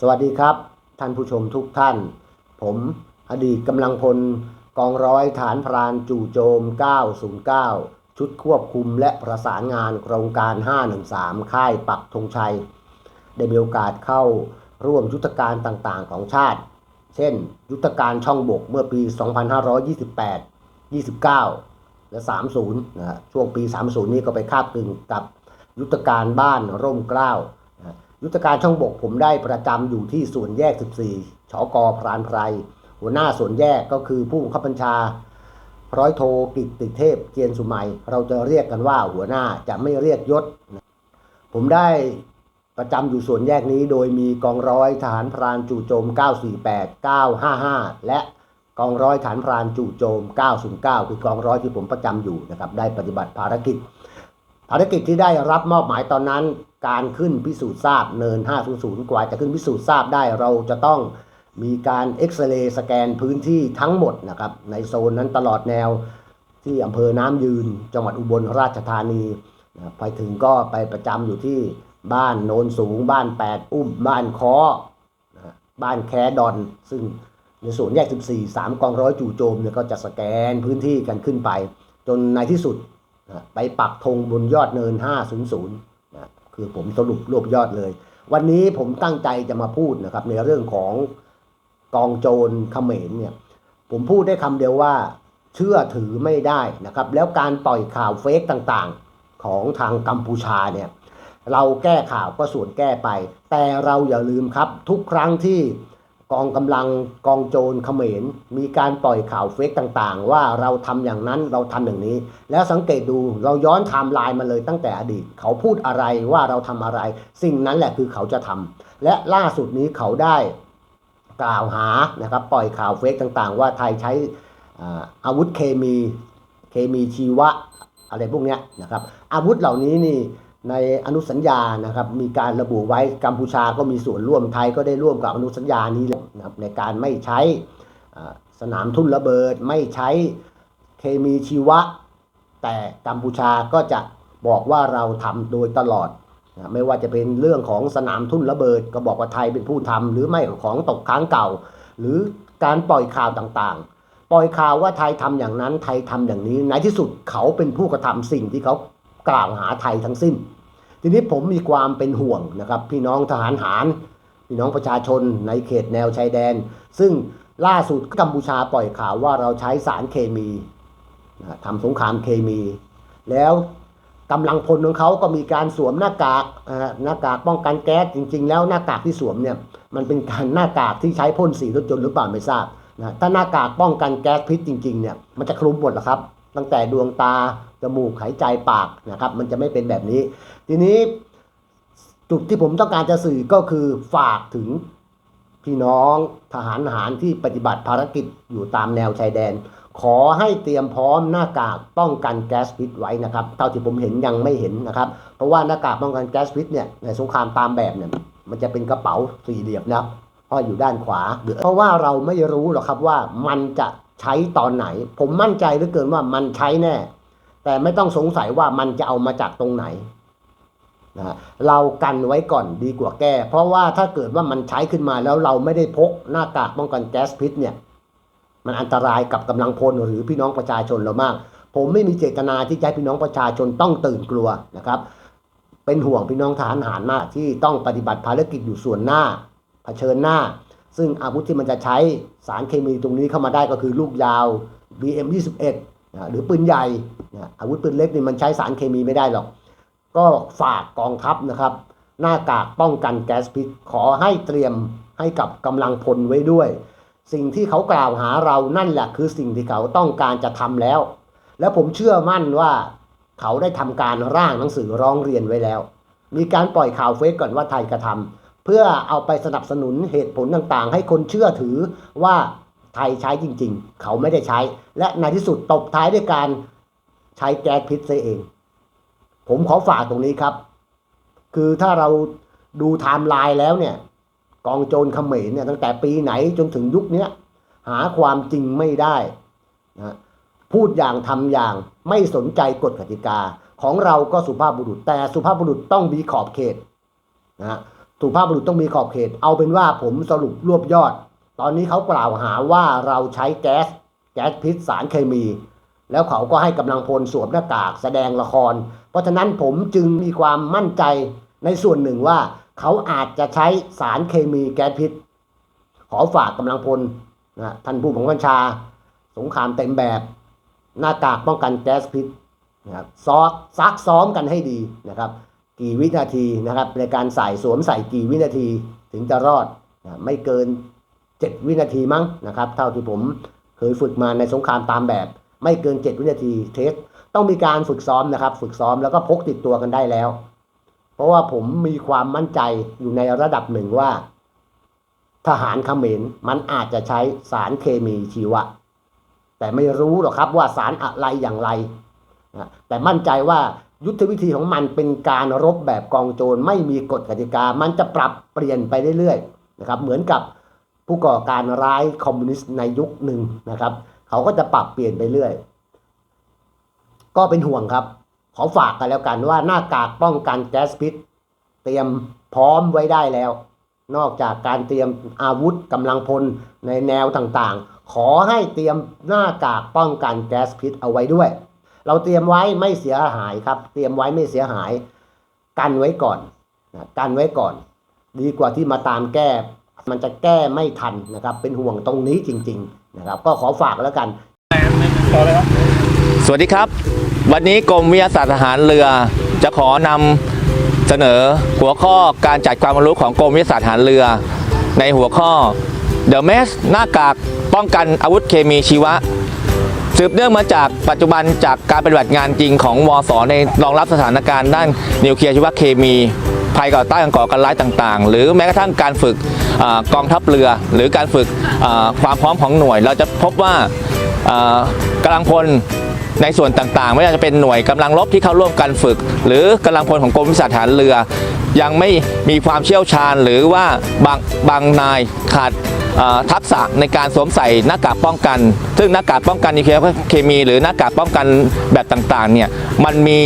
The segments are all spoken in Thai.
สวัสดีครับ ท่านผู้ชมทุกท่าน ผมอดีตกำลังพลกองร้อยฐานพรานจู่โจม 909 ชุดควบคุมและประสานงานโครงการ 513 ค่ายปักธงชัย ได้มีโอกาสเข้าร่วมยุทธการต่างๆ ของชาติ เช่น ยุทธการช่องบกเมื่อปี 2528 29 และ 30 นะช่วงปี 30 นี้ก็ไปคาบกึ่งกับยุทธการบ้านร่มเกล้า ยุทธการช่องบกผมได้ประจำอยู่ที่ส่วนแยก 14ชกพรานไพร หัวหน้าส่วนแยกก็คือผู้บังคับบัญชา ร้อยโทกิตติเทพเจียนสุไมยเราจะเรียกกันว่าหัวหน้าจะไม่เรียกยศ ผมได้ประจำอยู่ส่วนแยกนี้โดยมีกองร้อยทหารพรานจู่โจม 948 955 และกองร้อยฐานพรานจู่โจม 909 คือกองร้อยที่ผมประจำอยู่นะครับ ได้ปฏิบัติภารกิจ ภารกิจที่ได้รับมอบหมายตอนนั้น การขึ้นพิสูจน์ทราบเนิน 500 กว่าจะขึ้นพิสูจน์ทราบได้เราจะต้องมีการเอ็กซเรย์สแกนพื้นที่ทั้งหมดนะครับในโซนนั้นตลอดแนวที่อำเภอน้ำยืน จังหวัดอุบลราชธานีไปถึงก็ไปประจำอยู่ที่บ้านโนนสูง บ้านแปดอุ้มบ้านคอบ้านแคดอน ซึ่งในส่วนแยก 14 3 กองร้อยจู่โจมเนี่ยก็จะสแกนพื้นที่กันขึ้นไป จนในที่สุดไปปักธงบนยอดเนิน 500นะ คือผมสรุปรวบยอดเลย วันนี้ผมตั้งใจจะมาพูดนะครับ ในเรื่องของกองโจรเขมรเนี่ย ผมพูดได้คำเดียวว่า เชื่อถือไม่ได้นะครับ แล้วการปล่อยข่าวเฟกต่างๆ ของทางกัมพูชาเนี่ยเราแก้ข่าวก็ส่วนแก้ไป แต่เราอย่าลืมครับ ทุกครั้งที่ กองกำลังกองโจรเขมร มีการปล่อยข่าวเฟกต่างๆ ว่าเราทำอย่างนั้นเราทำอย่างนี้ แล้วสังเกตดูเราย้อนไทม์ไลน์มาเลยตั้งแต่อดีต เขาพูดอะไรว่าเราทำอะไร สิ่งนั้นแหละคือเขาจะทำและล่าสุดนี้เขาได้กล่าวหานะครับปล่อยข่าวเฟกต่างๆ ว่าไทยใช้อาวุธเคมีเคมีชีวะอะไรพวกนี้นะครับอาวุธเหล่านี้นี่ ในอนุสัญญานะครับมีการระบุไว้กัมพูชาก็มีส่วนร่วมไทยก็ได้ร่วมกับอนุสัญญานี้นะครับในการไม่ใช้สนามทุ่นระเบิด ไม่ใช้เคมีชีวะ แต่กัมพูชาก็จะบอกว่าเราทำโดยตลอดนะไม่ว่าจะเป็นเรื่องของสนามทุ่นระเบิด ก็บอกว่าไทยเป็นผู้ทำหรือไม่ของตกค้างเก่า หรือการปล่อยข่าวต่างๆ ปล่อยข่าวว่าไทยทำอย่างนั้นไทยทำอย่างนี้ในที่สุดเขาเป็นผู้กระทำสิ่งที่เขา กล่าวหาไทยทั้งสิ้น ทีนี้ผมมีความเป็นห่วงนะครับ พี่น้องทหารหารพี่น้องประชาชนในเขตแนวชายแดน ซึ่งล่าสุดกัมพูชาปล่อยข่าวว่าเราใช้สารเคมีทำสงครามเคมี แล้วกำลังพลของเขาก็มีการสวมหน้ากากหน้ากากป้องกันแก๊สจริง ๆ แล้วหน้ากากที่สวมเนี่ยมันเป็นการหน้ากากที่ใช้พ่นสีรถยนต์หรือเปล่าไม่ทราบนะถ้าหน้ากากป้องกันแก๊สพิษจริงๆเนี่ยมันจะคลุมหมดหละครับ ตั้งแต่ดวงตา จมูกหายใจปากนะครับ มันจะไม่เป็นแบบนี้ ทีนี้จุดที่ผมต้องการจะสื่อก็คือฝากถึงพี่น้องทหารทหารที่ปฏิบัติภารกิจอยู่ตามแนวชายแดน ขอให้เตรียมพร้อมหน้ากากป้องกันแก๊สพิษไว้นะครับ เท่าที่ผมเห็นยังไม่เห็นนะครับ เพราะว่าหน้ากากป้องกันแก๊สพิษเนี่ยในสงครามตามแบบเนี่ยมันจะเป็นกระเป๋าสี่เหลี่ยมนะครับห้อยอยู่ด้านขวาเพราะว่าเราไม่รู้หรอกครับว่ามันจะ ใช้ตอนไหน ผมมั่นใจเหลือเกินว่ามันใช้แน่ แต่ไม่ต้องสงสัยว่ามันจะเอามาจากตรงไหนนะฮะเรากันไว้ก่อนดีกว่าแก้ เพราะว่าถ้าเกิดว่ามันใช้ขึ้นมาแล้วเราไม่ได้พกหน้ากากป้องกันแก๊สพิษเนี่ย มันอันตรายกับกำลังพลหรือพี่น้องประชาชนเรามาก ผมไม่มีเจตนาที่จะให้พี่น้องประชาชนต้องตื่นกลัวนะครับ เป็นห่วงพี่น้องทหารหารมากที่ต้องปฏิบัติภารกิจอยู่ส่วนหน้าเผชิญหน้า ซึ่งอาวุธที่มันจะใช้สารเคมีตรงนี้เข้ามาได้ก็คือลูกยาว BM 21นะหรือปืนใหญ่นะอาวุธปืนเล็กนี่มันใช้สารเคมีไม่ได้หรอก ก็ฝากกองทัพนะครับ หน้ากากป้องกันแก๊สพิษขอให้เตรียมให้กับกำลังพลไว้ด้วย สิ่งที่เขากล่าวหาเรานั่นแหละคือสิ่งที่เขาต้องการจะทำแล้ว แล้วผมเชื่อมั่นว่าเขาได้ทำการร่างหนังสือร้องเรียนไว้แล้ว มีการปล่อยข่าวเฟซก่อนว่าไทยกระทำ เพื่อเอาไปสนับสนุนเหตุผลต่างๆ ให้คนเชื่อถือว่าไทยใช้จริง ๆ เขาไม่ได้ใช้ และในที่สุดตบท้ายด้วยการใช้แก๊สพิษเอง ผมขอฝากตรงนี้ครับ คือถ้าเราดูไทม์ไลน์แล้วเนี่ย กองโจรเขมรเนี่ยตั้งแต่ปีไหนจนถึงยุคนี้หาความจริงไม่ได้นะพูดอย่างทำอย่างไม่สนใจกฎกติกา ของเราก็สุภาพบุรุษแต่สุภาพบุรุษต้องมีขอบเขตนะ สุภาพบุรุษต้องมีขอบเขต เอาเป็นว่าผมสรุปรวบยอด ตอนนี้เขากล่าวหาว่าเราใช้แก๊ส แก๊สพิษสารเคมี แล้วเขาก็ให้กำลังพลสวมหน้ากากแสดงละคร เพราะฉะนั้นผมจึงมีความมั่นใจในส่วนหนึ่งว่าเขาอาจจะใช้สารเคมีแก๊สพิษ ขอฝากกำลังพลนะท่านผู้บังคับชา สงครามเต็มแบบ หน้ากากป้องกันแก๊สพิษนะครับซอกซักซ้อมกันให้ดีนะครับ กี่วินาทีนะครับในการใส่สวมใส่กี่วินาทีถึงจะรอดนะไม่เกิน 7 วินาทีมั้งนะครับเท่าที่ผมเคยฝึกมาในสงครามตามแบบ ไม่เกิน 7 วินาทีเทสต้องมีการฝึกซ้อมนะครับ ฝึกซ้อมแล้วก็พกติดตัวกันได้แล้ว เพราะว่าผมมีความมั่นใจอยู่ในระดับหนึ่งว่า ทหารเขมรมันอาจจะใช้สารเคมีชีวะ แต่ไม่รู้หรอกครับว่าสารอะไรอย่างไร แต่มั่นใจว่า ยุทธวิธีของมันเป็นการรบแบบกองโจรไม่มีกฎกติกา มันจะปรับเปลี่ยนไปเรื่อยๆนะครับเหมือนกับผู้ก่อการร้ายคอมมิวนิสต์ในยุคหนึ่งนะครับ เขาก็จะปรับเปลี่ยนไปเรื่อย ก็เป็นห่วงครับ ขอฝากกันแล้วกันว่าหน้ากากป้องกันแก๊สพิษ เตรียมพร้อมไว้ได้แล้ว นอกจากการเตรียมอาวุธกำลังพลในแนวต่างๆ ขอให้เตรียมหน้ากากป้องกันแก๊สพิษเอาไว้ด้วย เราเตรียมไว้ไม่เสียหายครับ เตรียมไว้ไม่เสียหาย กันไว้ก่อนนะกันไว้ก่อน ดีกว่าที่มาตามแก้ มันจะแก้ไม่ทันนะครับ เป็นห่วงตรงนี้จริง ๆ นะครับ ก็ขอฝากแล้วกันสวัสดีครับ วันนี้กรมวิทยาศาสตร์ทหารเรือ จะขอนำเสนอหัวข้อการจัดความรู้ของกรมวิทยาศาสตร์ทหารเรือ ในหัวข้อ The Mask หน้ากากป้องกันอาวุธเคมีชีวะ สืบเนื่องมาจากปัจจุบันจากการปฏิบัติงานจริงของวสในรองรับสถานการณ์ด้านนิวเคลียร์ชีวเคมีภัยก่อต้านก่อการร้ายต่างๆ หรือแม้กระทั่งการฝึกอกองทัพเรือ หรือการฝึกความพร้อมของหน่วย เราจะพบว่าอ่ากำลังพลในส่วนต่างๆ ไม่ว่าจะเป็นหน่วยกำลังรบที่เข้าร่วมการฝึก หรือกำลังพลของกรมวิทยาศาสตร์ทหารเรือ ยังไม่มีความเชี่ยวชาญหรือว่าบางบางนายขาด ทักษะในการสวมใส่หน้ากากป้องกัน ซึ่งหน้ากากป้องกันนิเคลเคมีหรือหน้ากากป้องกันแบบต่างๆเนี่ยมันมี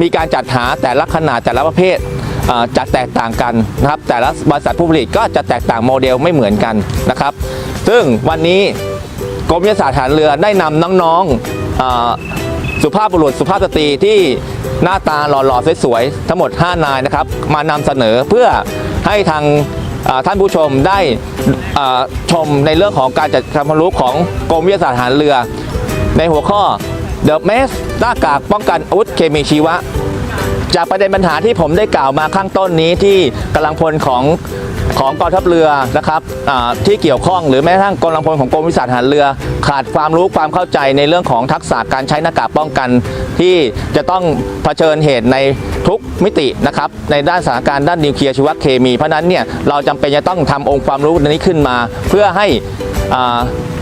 มีการจัดหาแต่ละขนาดแต่ละประเภทจะแตกต่างกันนะครับ แต่ละบริษัทผู้ผลิตก็จะแตกต่างโมเดลไม่เหมือนกันนะครับ ซึ่งวันนี้กรมวิทยาศาสตร์ฐานเรือได้นำน้องๆสุภาพบุรุษสุภาพสตรีที่หน้าตาหล่อๆสวยๆทั้งหมด 5 นายนะครับ มานำเสนอเพื่อให้ทาง ท่านผู้ชมได้ชมในเรื่องของการจัดการความรู้ของกรมวิทยาศาสตร์ทหารเรือ ในหัวข้อ The Mask หน้ากากป้องกันอาวุธเคมีชีวะ จากประเด็นปัญหาที่ผมได้กล่าวมาข้างต้นนี้ที่กำลังพลของของกองทัพเรือนะครับที่เกี่ยวข้องหรือแม้กระทั่งกำลังพลของกรมวิทยาศารหารเรือ ขาดความรู้ความเข้าใจในเรื่องของทักษะการใช้หน้ากากป้องกัน ที่จะต้องเผชิญเหตุในทุก มิตินะครับในด้านสถานการณ์ด้านนิวเคลียร์ชีวเคมี เพราะนั้นเนี่ยเราจำเป็นจะต้องทำองค์ความรู้นี้ขึ้นมา เพื่อให้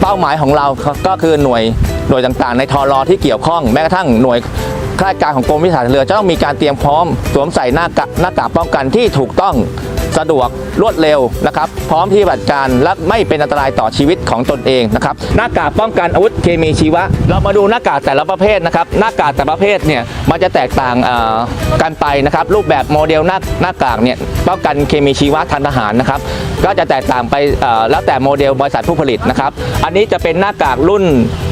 เป้าหมายของเราก็คือหน่วยหน่วยต่างๆ ในทอรอที่เกี่ยวข้องแม้กระทั่งหน่วยข้าราชการของกรมวิสาศารเรือจะต้องมีการเตรียมพร้อมสวมใส่หน้ากากหน้ากากป้องกันที่ถูกต้อง สะดวกรวดเร็วนะครับ พร้อมที่ปฏิบัติการและไม่เป็นอันตรายต่อชีวิตของตนเองนะครับหน้ากากป้องกันอาวุธเคมีชีวะ เรามาดูหน้ากากแต่ละประเภทนะครับหน้ากากแต่ละประเภทเนี่ยมันจะแตกต่างกันไปนะครับ รูปแบบโมเดลหน้าหน้ากากเนี่ยป้องกันเคมีชีวะทางทหารนะครับก็จะแตกต่างไปแล้วแต่โมเดลบริษัทผู้ผลิตนะครับอันนี้จะเป็นหน้ากากรุ่น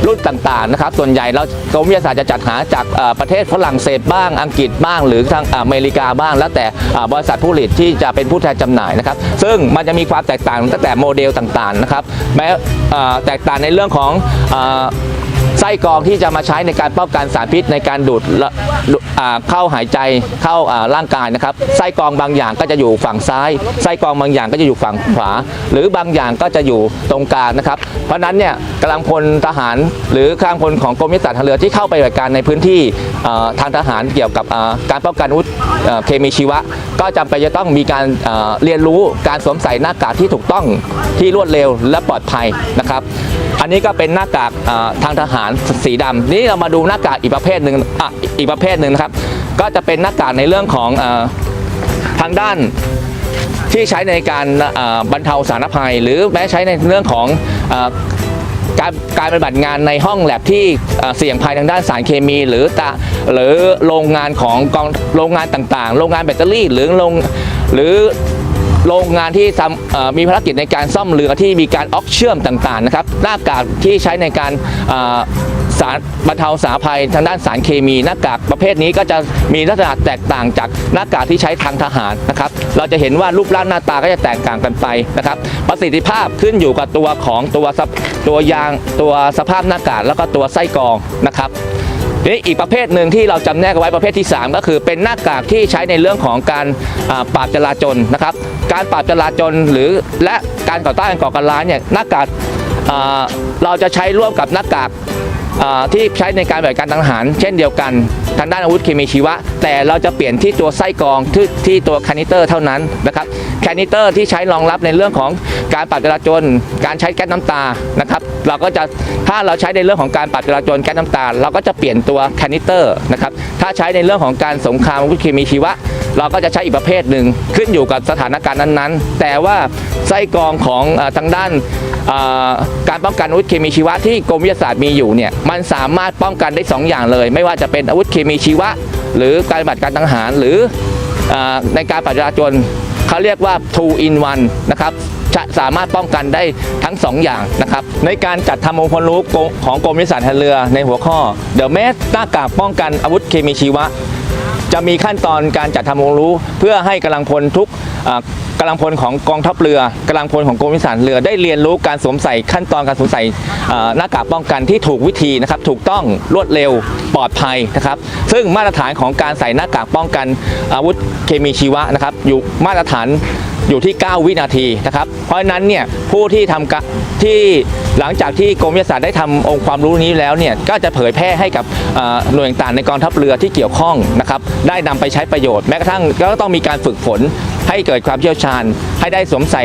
รุ่นต่างๆนะครับส่วนใหญ่เรากรมวิทยาศาสตร์จะจัดหาจากประเทศฝรั่งเศสบ้างอังกฤษบ้าง หรือทางอเมริกาบ้าง แล้วแต่บริษัทผู้ผลิตที่จะเป็นผู้แทนจำหน่ายนะครับ ซึ่งมันจะมีความแตกต่างตั้งแต่โมเดลต่างๆนะครับแม้แตกต่างในเรื่องของไส้กรองที่จะมาใช้ในการป้องกันสารพิษในการดูดด เข้าหายใจเข้าร่างกายนะครับไส้กรองบางอย่างก็จะอยู่ฝั่งซ้ายไส้กรองบางอย่างก็จะอยู่ฝั่งขวา หรือบางอย่างก็จะอยู่ตรงกลางนะครับ เพราะนั้นเนี่ยกำลังพลทหาร หรือกำลังพลของกรมวิทยศาสตร์ทางเรือที่เข้าไปปฏิบัติการในพื้นที่ทางทหารเกี่ยวกับการป้องกันอาวุธเคมีชีวะ ก็จำเป็นจะต้องมีการเรียนรู้การสวมใส่หน้ากากที่ถูกต้องที่รวดเร็วและปลอดภัยนะครับ นนี้ก็เป็นหน้ากากทางทหารสีดำนี่เรามาดูหน้ากากอีกประเภทหนึ่งอะอีกประเภทหนึ่งนะครับ ก็จะเป็นหน้ากากในเรื่องของอทางด้านที่ใช้ในการบรรเทาสาธารณภัย หรือแม้ใช้ในเรื่องของอการการปฏิบัติงานในห้องแลบที่เสี่ยงภัยทางด้านสารเคมี หรือตาหรือโรงงานของกองโรงงานต่างๆ โรงงานแบตเตอรี่หรือโรงหรือ โรงงานที่ทำมีภารกิจในการซ่อมเรือที่มีการออกเชื่อมต่างๆนะครับหน้ากากที่ใช้ในการสารบรรเทาสาภัยทางด้านสารเคมีหน้ากากประเภทนี้ก็จะมีลักษณะแตกต่างจากหน้ากากที่ใช้ทางทหารนะครับเราจะเห็นว่ารูปร่างหน้าตาก็จะแตกต่างกันไปนะครับประสิทธิภาพขึ้นอยู่กับตัวของตัวตัวยางตัวสภาพหน้ากากแล้วก็ตัวไส้กรองนะครับ นี่อีกประเภทหนึ่งที่เราจำแนกไว้ประเภทที่ 3 ก็คือเป็นหน้ากากที่ใช้ในเรื่องของการอ่าปราบจราจรนะครับ การปราบจราจรหรือและการก่อต้านการก่อการร้ายเนี่ยหน้ากากเราจะใช้ร่วมกับหน้ากาก ที่ใช้ในการปฏิบัติการทางหาร เช่นเดียวกันทางด้านอาวุธเคมีชีวะ แต่เราจะเปลี่ยนที่ตัวไส้กรองที่ที่ตัวแคนิเตอร์เท่านั้นนะครับแคนิเตอร์ที่ใช้รองรับในเรื่องของการปราบจราจรการใช้แก๊สน้ำตานะครับเราก็จะถ้าเราใช้ในเรื่องของการปราบจราจรแก๊สน้ำตา เราก็จะเปลี่ยนตัวแคนิเตอร์นะครับถ้าใช้ในเรื่องของการสงครามอาวุธเคมีชีวะ เราก็จะใช้อีกประเภทหนึ่งขึ้นอยู่กับสถานการณ์นั้นๆ แต่ว่าไส้กรองของอทางด้านการป้องกันอาวุธเคมีชีวะที่กรมวิทยาศาสตร์มีอยู่เนี่ยมันสามารถป้องกันได้สองอย่างเลย ไม่ว่าจะเป็นอาวุธเคมีชีวะ หรือการบัติการทางหารหรืออในการปราบจราจรเขาเรียกว่า two in one นะครับจะสามารถป้องกันได้ทั้ง 2 อย่างนะครับ ในการจัดทำองค์ความรู้ของกรมวิทยาศาสตร์ทางเรือในหัวข้อ The m a s หน้ากากป้องกันอาวุธเคมีชีวะ จะมีขั้นตอนการจัดทำองค์รู้ เพื่อให้กำลังพลทุกกำกำลังพลของกองทัพเรือกำลังพลของกรมวิสาศาสตร์เรือได้เรียนรู้การสวมใส่ขั้นตอนการสวมใส่หน้ากากป้องกันที่ถูกวิธีนะครับถูกต้องรวดเร็วปลอดภัยนะครับ ซึ่งมาตรฐานของการใส่หน้ากากป้องกันอาวุธเคมีชีวะนะครับอยู่มาตรฐาน อยู่ที่ 9 วินาทีนะครับ เพราะฉะนั้นเนี่ยผู้ที่ทำกะที่หลังจากที่กรมวิทยาศาสตร์ได้ทำองค์ความรู้นี้แล้วเนี่ยก็จะเผยแพร่ให้กับหน่วยต่างในกองทัพเรือที่เกี่ยวข้องนะครับได้นำไปใช้ประโยชน์แม้กระทั่งก็ต้องมีการฝึกฝนให้เกิดความเชี่ยวชาญ ให้ได้สวมใส่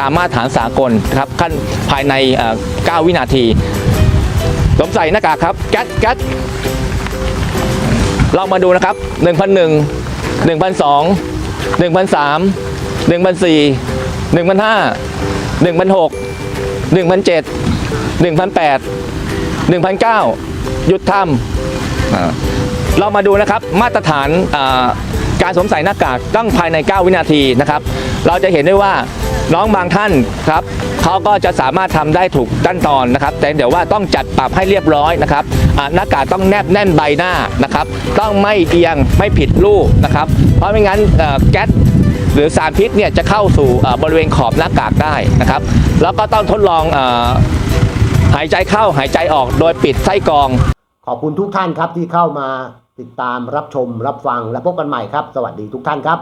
ตามมาตรฐานสากลนะครับขั้นภายในเอ่อ9วินาทีสวมใส่หน้ากากครับแก๊สแก๊สเรามาดูนะครับ 1,001 1,002 1,003 1,004 1,005 1,006 1,007 1,008 1,009หยุดทำอ่าเรามาดูนะครับมาตรฐานอ่าการสวมใส่หน้ากากต้องภายใน 9 วินาทีนะครับ เราจะเห็นได้ว่าน้องบางท่านครับเขาก็จะสามารถทำได้ถูกขั้นตอนนะครับ แต่เดี๋ยวว่าต้องจัดปรับให้เรียบร้อยนะครับอ่าหน้ากากต้องแนบแน่นใบหน้านะครับ ต้องไม่เอียงไม่ผิดรูปนะครับ เพราะไม่งั้นเอ่อแก๊ส หรือสารพิษเนี่ยจะเข้าสู่บริเวณขอบหน้ากากได้นะครับ แล้วก็ต้องทดลองอหายใจเข้าหายใจออกโดยปิดไส้กรอง ขอบคุณทุกท่านครับที่เข้ามาติดตามรับชมรับฟังและพบกันใหม่ครับ สวัสดีทุกท่านครับ